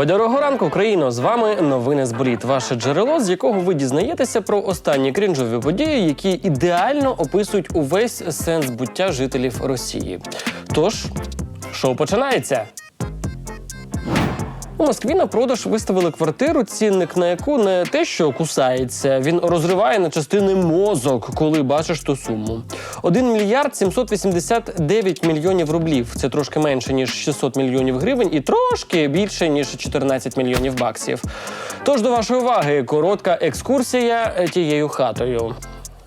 Бадьорого ранку, Україно! З вами новини з боліт. Ваше джерело, з якого ви дізнаєтеся про останні крінжові події, які ідеально описують увесь сенс буття жителів Росії. Тож, шоу починається. У Москві на продаж виставили квартиру, цінник на яку не те, що кусається, він розриває на частини мозок, коли бачиш ту суму. 1 мільярд 789 мільйонів рублів. Це трошки менше ніж 600 мільйонів гривень, і трошки більше ніж 14 мільйонів баксів. Тож до вашої уваги коротка екскурсія е, тією хатою.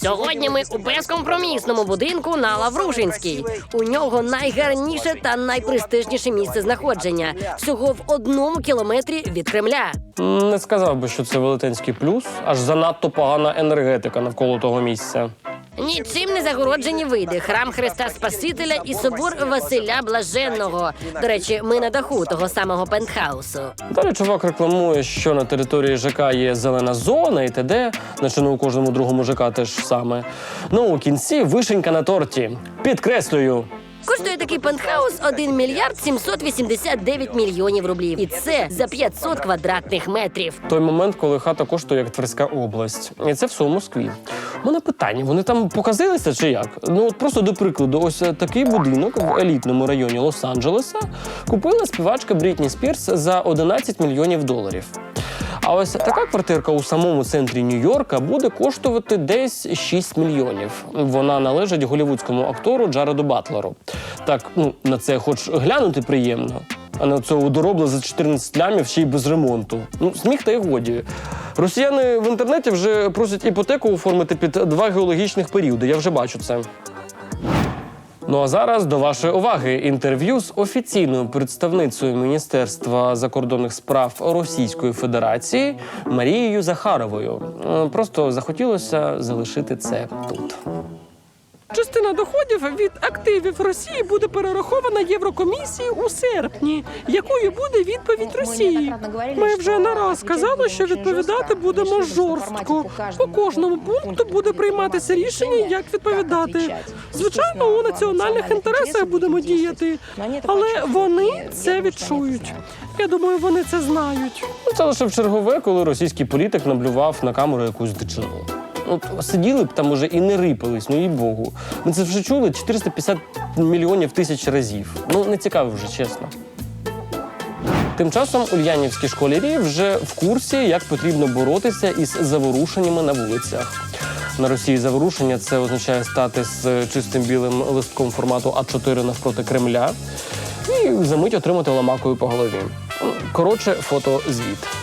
Сьогодні ми у безкомпромісному будинку на Лаврушинській. У нього найгарніше та найпрестижніше місце знаходження. Всього в одному кілометрі від Кремля. Не сказав би, що це велетенський плюс, аж занадто погана енергетика навколо того місця. Нічим не загороджені види. Храм Христа Спасителя і собор Василя Блаженного. До речі, ми на даху того самого пентхаусу. Далі чувак рекламує, що на території ЖК є зелена зона і т.д., наче не у кожному другому ЖК теж саме. Ну у кінці вишенька на торті. Підкреслюю. Коштує такий пентхаус 1 мільярд 789 мільйонів рублів. І це за 500 квадратних метрів. Той момент, коли хата коштує як Тверська область. І це все в Москві. Мене питання: вони там показилися чи як? Ну от просто до прикладу, ось такий будинок в елітному районі Лос-Анджелеса купила співачка Брітні Спірс за 11 мільйонів доларів. А ось така квартирка у самому центрі Нью-Йорка буде коштувати десь 6 мільйонів. Вона належить голівудському актору Джареду Батлеру. Так, ну на це хоч глянути приємно. А на цього доробла за 14 лямів ще й без ремонту. Ну, сміх та й годі. Росіяни в інтернеті вже просять іпотеку оформити під два геологічних періоди. Я вже бачу це. Ну а зараз до вашої уваги інтерв'ю з офіційною представницею Міністерства закордонних справ Російської Федерації Марією Захаровою. Е, Просто захотілося залишити це тут. Частина доходів від активів Росії буде перерахована Єврокомісії у серпні. Якою буде відповідь Росії? Ми вже не раз сказали, що відповідати будемо жорстко. По кожному пункту буде прийматися рішення, як відповідати. Звичайно, у національних інтересах будемо діяти, але вони це відчують. Я думаю, вони це знають. Це лише в чергове, коли російський політик наблював на камеру якусь дичину. От сиділи б там уже і не рипались, ну їй Богу. Ми це вже чули 450 мільйонів тисяч разів. Ну, не цікаво вже, чесно. Тим часом ульянівські школярі вже в курсі, як потрібно боротися із заворушеннями на вулицях. На Росії заворушення це означає стати з чистим білим листком формату А4 навпроти Кремля і за мить отримати ламакою по голові. Коротше, фото звіт.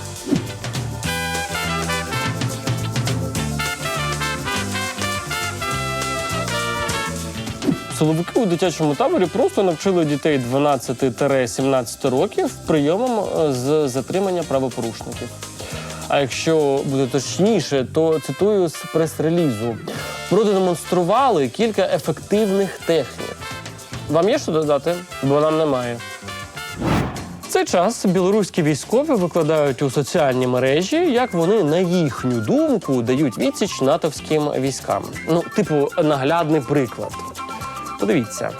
Силовики у дитячому таборі просто навчили дітей 12-17 років прийомам е, з затримання правопорушників. А якщо буде точніше, то цитую з прес-релізу: продемонстрували кілька ефективних технік. Вам є що додати? Бо нам немає. В цей час білоруські військові викладають у соціальні мережі, як вони, на їхню думку, дають відсіч натовським військам. Ну, типу, наглядний приклад. Подивіться.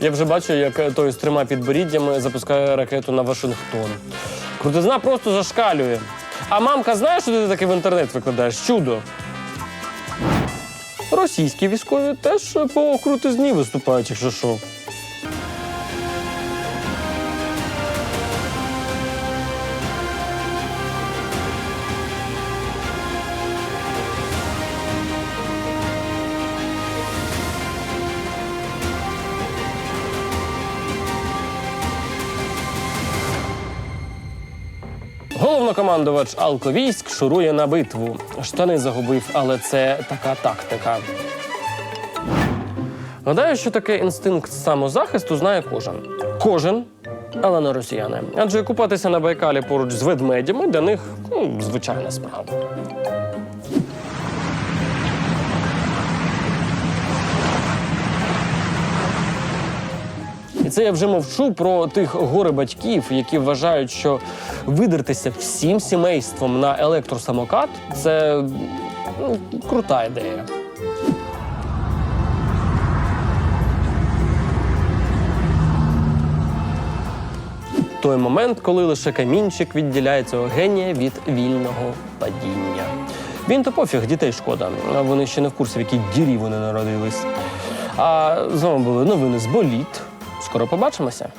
Я вже бачу, як той з трьома підборіддями запускає ракету на Вашингтон. Крутизна просто зашкалює. А мамка знає, що ти таке в інтернет викладаєш? Чудо. Російські військові теж по крутизні виступають, якщо що. Головнокомандувач Алковійськ шурує на битву. Штани загубив, але це така тактика. Гадаю, що таке інстинкт самозахисту знає кожен. Кожен, але не росіяни. Адже купатися на Байкалі поруч з ведмедями для них ну, звичайна справа. Це я вже мовчу про тих горе батьків, які вважають, що видертися всім сімейством на електросамокат це ну, крута ідея. Той момент, коли лише камінчик відділяє цього генія від вільного падіння. Він то пофіг, дітей шкода. Вони ще не в курсі, в якій дірі вони народились. А з вами були новини з боліт. Скоро побачимося.